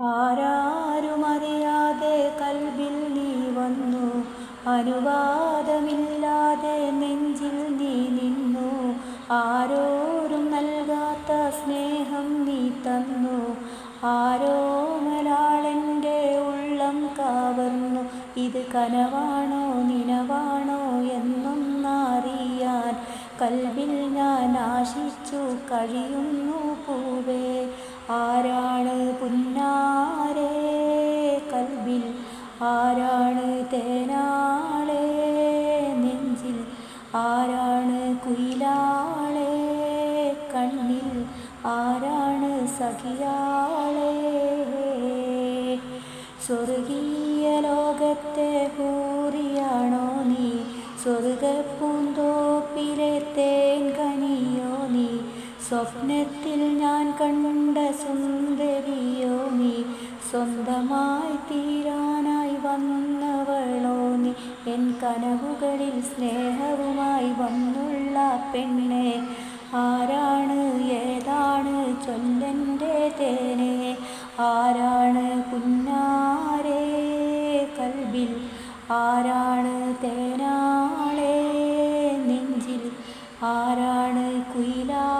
ആരാരുമറിയാതെ കൽവിൽ നീ വന്നു. അനുവാദമില്ലാതെ നെഞ്ചിൽ നീ നിന്നു. ആരോരും നൽകാത്ത സ്നേഹം നീ തന്നു. ആരോമലാളെന്റെ ഉള്ളം കാവർന്നു. ഇത് കനവാണോ നിനവാണോ എന്നൊന്നറിയാൻ കൽവിൽ ഞാൻ ആശിച്ചു കഴിയുന്നു പൂവേ. ആരാണ് ആരാണ് കുയിലാളെ കണ്ണിൽ? ആരാണ് സഖിയാളെ? സ്വർഗീയ ലോകത്തെ ഹൂറിയാണോ നീ? സ്വർഗപ്പൂന്തോപ്പിലെ തേൻ കനിയോ നീ? സ്വപ്നത്തിൽ ഞാൻ കണ്ട സുന്ദരിയോ നീ? സ്വന്തമായി തീരാനായി വന്നവളോ നീ എൻ കനവുകളിൽ സ്നേഹവുമായി വന്നുള്ള പെണ്ണെ ആരാണ് ഏതാണ് ചൊല്ലന്റെ തേനെ? ആരാണ് കുഞ്ഞാരേ കൽവിൽ? ആരാണ് തേനാളേ നെഞ്ചിൽ? ആരാണ് കുയിലാളേ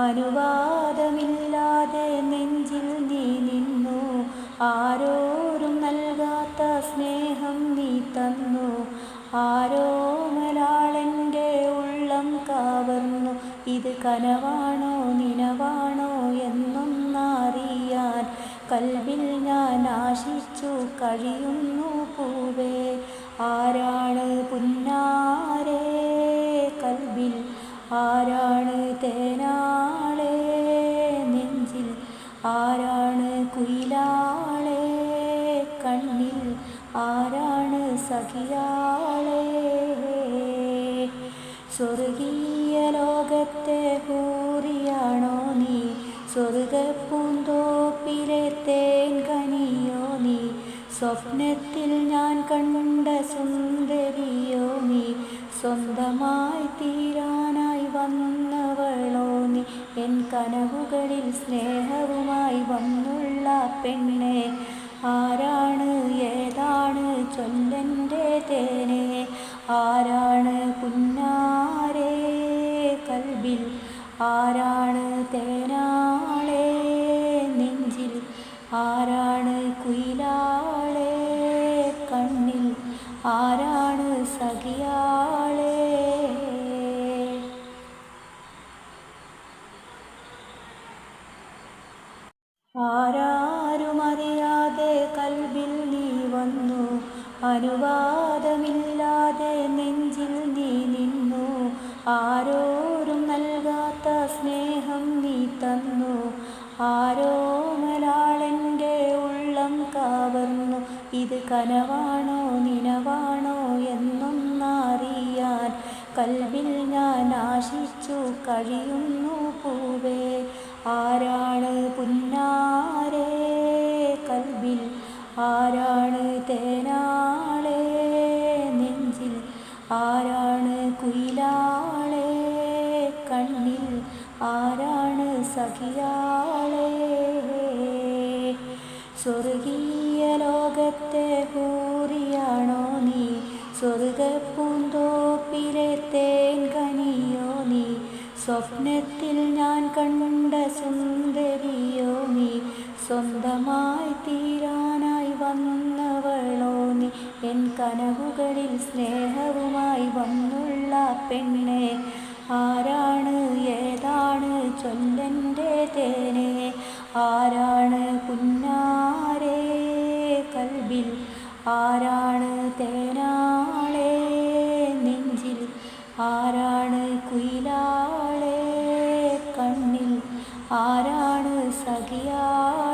അനുവാദമില്ലാതെ നെഞ്ചിൽ നീ നിന്നു. ആരോരും നൽകാത്ത സ്നേഹം നീ തന്നു. ആരോ മലാളന്റെ ഉള്ളം കാവർന്നു. ഇത് കനവാണോ നിനവാണോ എന്നൊന്നറിയാൻ കൽവിൽ ഞാൻ ആശിച്ചു കഴിയുന്നു പൂവേ. ആരാണ് പുന്നാരേ കൽവിൽ? ആരാണ് തേനാളേ ആരാണ് കുയിലാളെ? കണ്ണിൽ ആരാണ് സഖിയാളെ? സ്വർഗീയ ലോകത്തെ കൂറിയാണോ നീ? സ്വർഗപ്പൂന്തോപ്പിലെ തേൻ കനിയോ നീ? സ്വപ്നത്തിൽ ഞാൻ കണ്ട സുന്ദരിയോ നീ? സ്വന്തമായി തീരാനായി വന്നവളോ നീ? എൻ കനവുകളിൽ സ്നേഹവുമായി വന്നുള്ള പെണ്ണെ ആരാണ് ഏതാണ് ചൊല്ലന്റെ തേനെ? ആരാണ് പുന്നാരേ കൽവിൽ? ആരാണ് തേനാളെ നെഞ്ചിൽ? ആരാണ് കുയിലാളെ കണ്ണിൽ? ആരാണ് വന്നു അനുവാദമില്ലാതെ നെഞ്ചിൽ നീ നിന്നു. ആരോരും നൽകാത്ത സ്നേഹം നീ തന്നു. ആരോ മലാളന്റെ ഉള്ളം കാവർന്നു. ഇത് കനവാണോ നിനവാണോ എന്നൊന്നറിയാൻ കൽവിൽ ഞാൻ ആശിച്ചു കഴിയുന്നു പൂവേ. ആരാണ് പുന്നാരേ കൽവിൽ? ആരാണ് കണ്ണിൽ ആരാണ് സഖിയാളേ? സ്വർഗീയ ലോകത്തെ കൂറിയാണോ നീ? സ്വർഗപ്പൂന്തോപ്പിലെ തേൻ കനിയോ നീ? സ്വപ്നത്തിൽ ഞാൻ കണ്ട സുന്ദരിയോ നീ? സ്വന്തമായി തീരാനായി വന്നവളോ നീ? എൻ കനവുകളിൽ സ്നേഹവുമായി വന്നുള്ള പെണ്ണെ ആരാണ് ഏതാണ് ചൊല്ലന്റെ തേനെ? ആരാണ് പുന്നാരേ കൽബിൽ? ആരാണ് തേനാളെ നെഞ്ചിൽ? ആരാണ് കുയിലാളെ കണ്ണിൽ? ആരാണ് സഖിയാ